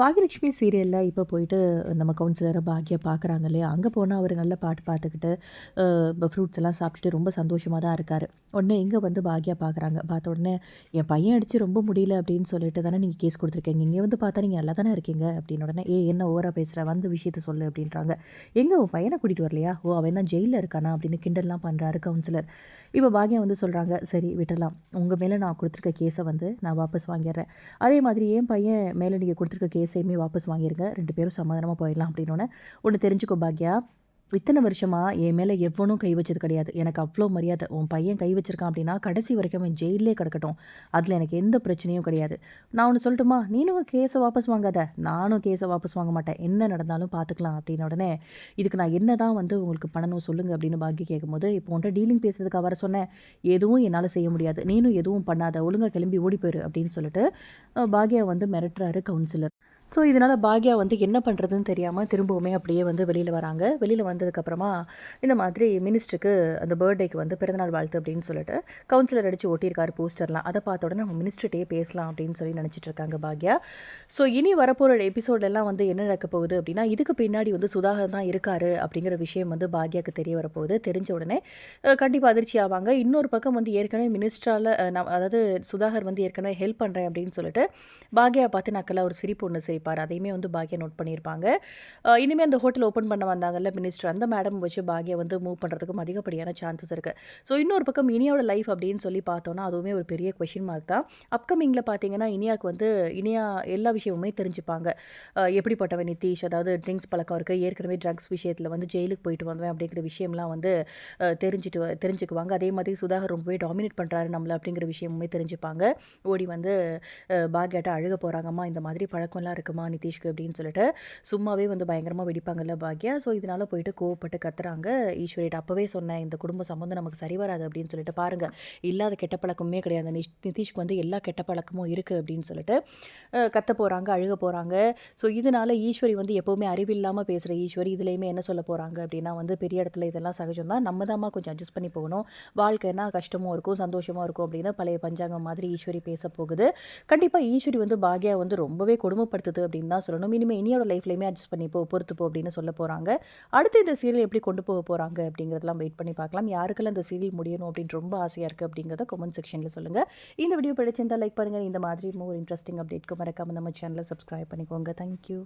பாகியலட்சுமி சீரியலில் இப்போ போயிட்டு நம்ம கவுன்சிலரை பாக்கியா பார்க்குறாங்க இல்லையா? அங்கே போனால் அவர் நல்ல பாட்டு பார்த்துக்கிட்டு இப்போ ஃப்ரூட்ஸ் எல்லாம் சாப்பிட்டுட்டு ரொம்ப சந்தோஷமாக தான் இருக்கார். உடனே இங்கே வந்து பாக்கியா பார்க்குறாங்க பார்த்த உடனே என் பையன் அடித்து ரொம்ப முடியல அப்படின்னு சொல்லிட்டு தானே நீங்கள் கேஸ் கொடுத்துருக்கீங்க. இங்கே வந்து பார்த்தா நீங்கள் நல்லா தானே இருக்கீங்க அப்படின்னு உடனே ஏ என்ன ஓவராக பேசுகிற வந்து விஷயத்த சொல்லு அப்படின்றாங்க. எங்கே உன் பையனை கூட்டிகிட்டு வரலையா? ஓ அவன் தான் ஜெயிலில் இருக்கானா? அப்படின்னு கிண்டல்லாம் பண்ணுறாரு கவுன்சிலர் இப்போ பாக்கியா வந்து சொல்கிறாங்க சரி விட்டலாம் உங்கள் மேலே நான் கொடுத்துருக்க கேஸை வந்து நான் வாபஸ் வாங்கிடுறேன். அதே மாதிரி என் பையன் மேலே நீங்கள் கொடுத்துருக்க கேஸ் கேஸையுமே வாபஸ் வாங்கிடுங்க ரெண்டு பேரும் சமாதானமாக போயிடலாம் அப்படின்னோடனே ஒன்று தெரிஞ்சுக்கோ பாக்யா இத்தனை வருஷமாக என் மேலே எவ்வளோனும் கை வச்சது கிடையாது. எனக்கு அவ்வளோ மரியாதை. உன் பையன் கை வச்சிருக்கான் அப்படின்னா கடைசி வரைக்கும் அவன் ஜெயிலே கிடக்கட்டும். அதில் எனக்கு எந்த பிரச்சனையும் கிடையாது. நான் ஒன்று சொல்லட்டுமா? நீனும் கேஸை வாபஸ் வாங்காத. நானும் கேஸை வாபஸ் வாங்க மாட்டேன். என்ன நடந்தாலும் பார்த்துக்கலாம் அப்படின்னு உடனே இதுக்கு நான் என்ன தான் வந்து உங்களுக்கு பண்ணணும் சொல்லுங்கள் அப்படின்னு பாக்கி கேட்கும்போது இப்போ உன்ட்ட டீலிங் பேசுறதுக்கு அவரை சொன்னேன். எதுவும் என்னால் செய்ய முடியாது. நீனும் எதுவும் பண்ணாத. ஒழுங்காக கிளம்பி ஓடி போயிரு அப்படின்னு சொல்லிட்டு பாக்யா வந்து மிரட்டுறாரு கவுன்சிலர் ஸோ இதனால் பாக்யா வந்து என்ன பண்ணுறதுன்னு தெரியாமல் திரும்பவுமே அப்படியே வந்து வெளியில் வராங்க. வெளியில் வந்ததுக்கப்புறமா இந்த மாதிரி மினிஸ்டருக்கு அந்த பர்த்டேக்கு வந்து பிறந்தநாள் வாழ்த்து அப்படின்னு சொல்லிட்டு கவுன்சிலர் அடித்து ஒட்டியிருக்காரு போஸ்டர்லாம். அதை பார்த்த உடனே நம்ம மினிஸ்டர்கிட்டே பேசலாம் அப்படின்னு சொல்லி நினச்சிட்டு இருக்காங்க பாக்யா. ஸோ இனி வரப்போகிற எபிசோடெல்லாம் வந்து என்ன நடக்க போகுது அப்படின்னா இதுக்கு பின்னாடி வந்து சுதாகர் தான் இருக்கார் அப்படிங்கிற விஷயம் வந்து பாக்யாவுக்கு தெரிய வரப்போகுது. தெரிஞ்ச உடனே கண்டிப்பாக அதிர்ச்சி ஆவாங்க. இன்னொரு பக்கம் வந்து ஏற்கனவே மினிஸ்டரால் அதாவது சுதாகர் வந்து ஏற்கனவே ஹெல்ப் பண்ணுறேன் அப்படின்னு சொல்லிட்டு பாக்யா பார்த்து நக்கலாக ஒரு சிரிப்பு ஒன்று சரி பண்ணியிருப்பார் அதையுமே வந்து பாக்யா நோட் பண்ணியிருப்பாங்க. இனிமேல் அந்த ஹோட்டல் ஓப்பன் பண்ண வந்தாங்கல்ல மினிஸ்டர் அந்த மேடம் வச்சு பாக்யா வந்து மூவ் பண்ணுறதுக்கும் அதிகப்படியான சான்சஸ் இருக்குது ஸோ இன்னொரு பக்கம் இனியாவோட லைஃப் அப்படின்னு சொல்லி பார்த்தோன்னா அதுவுமே ஒரு பெரிய கொஷின் மார்க் தான். அப்கமிங்கில் பார்த்தீங்கன்னா இனியாவுக்கு வந்து இனியா எல்லா விஷயமுமே தெரிஞ்சுப்பாங்க. எப்படிப்பட்டவன் நிதிஷ்? அதாவது ட்ரிங்க்ஸ் பழக்கம் இருக்குது ஏற்கனவே ட்ரக்ஸ் விஷயத்தில் வந்து ஜெயிலுக்கு போயிட்டு வந்தேன் அப்படிங்கிற விஷயம்லாம் வந்து தெரிஞ்சுட்டு தெரிஞ்சுக்குவாங்க. அதே மாதிரி சுதாகர் ரொம்பவே டாமினேட் பண்ணுறாரு நம்மளை அப்படிங்கிற விஷயமுமே தெரிஞ்சுப்பாங்க. ஓடி வந்து பாக்யாட்ட அழுக போகிறாங்கம்மா இந்த மாதிரி பழக்கம்லாம் இருக்குது இருக்குமா நிதிஷ்க்கு அப்படின்னு சொல்லிட்டு சும்மாவே வந்து பயங்கரமாக வெடிப்பாங்கல்ல பாக்யா. ஸோ இதனால் போயிட்டு கோவப்பட்டு கத்துறாங்க. ஈஸ்வரிட்ட அப்போவே சொன்னேன் இந்த குடும்ப சம்மந்தம் நமக்கு சரி வராது அப்படின்னு சொல்லிட்டு பாருங்கள் இல்லாத கெட்ட பழக்கமே கிடையாது. நிதிஷ்க்கு வந்து எல்லா கெட்ட பழக்கமும் இருக்குது அப்படின்னு சொல்லிட்டு கத்த போகிறாங்க அழுக போகிறாங்க ஸோ இதனால் ஈஸ்வரி வந்து எப்போவுமே அறிவில்லாமல் பேசுகிற ஈஸ்வரி இதுலேயுமே என்ன சொல்ல போகிறாங்க அப்படின்னா வந்து பெரிய இடத்துல இதெல்லாம் சகஜம் தான் நம்ம தான் கொஞ்சம் அட்ஜஸ்ட் பண்ணி போகணும். வாழ்க்கைனா கஷ்டமும் இருக்கும் சந்தோஷமாக இருக்கும் அப்படின்னு பழைய பஞ்சாங்கம் மாதிரி ஈஸ்வரி பேச போகுது கண்டிப்பாக ஈஸ்வரி வந்து பாக்யா வந்து ரொம்பவே கொடுமைப்படுத்துது. அப்படின்னு தான் சொல்லணும். இனிமேல் இனியோட லைஃப்லையுமே அட்ஜஸ்ட் பண்ணி போ பொறுத்து போ அப்படின்னு சொல்ல போகிறாங்க அடுத்து இந்த சீரியல் எப்படி கொண்டு போக போகிறாங்க அப்படிங்கிறதெல்லாம் வெயிட் பண்ணி பார்க்கலாம். யாருக்கெல்லாம் இந்த சீரியல் முடியணும் அப்படின்னு ரொம்ப ஆசையாக இருக்குது அப்படிங்கிறத கமெண்ட் செக்ஷனில் சொல்லுங்கள் இந்த வீடியோ பிடிச்சிருந்தால் லைக் பண்ணுங்கள் இந்த மாதிரி மோர் இன்ட்ரெஸ்டிங் அப்டேட்க்கு மறக்காமல் நம்ம சேனலை சப்ஸ்கிரைப் பண்ணிக்கோங்க. தேங்க்யூ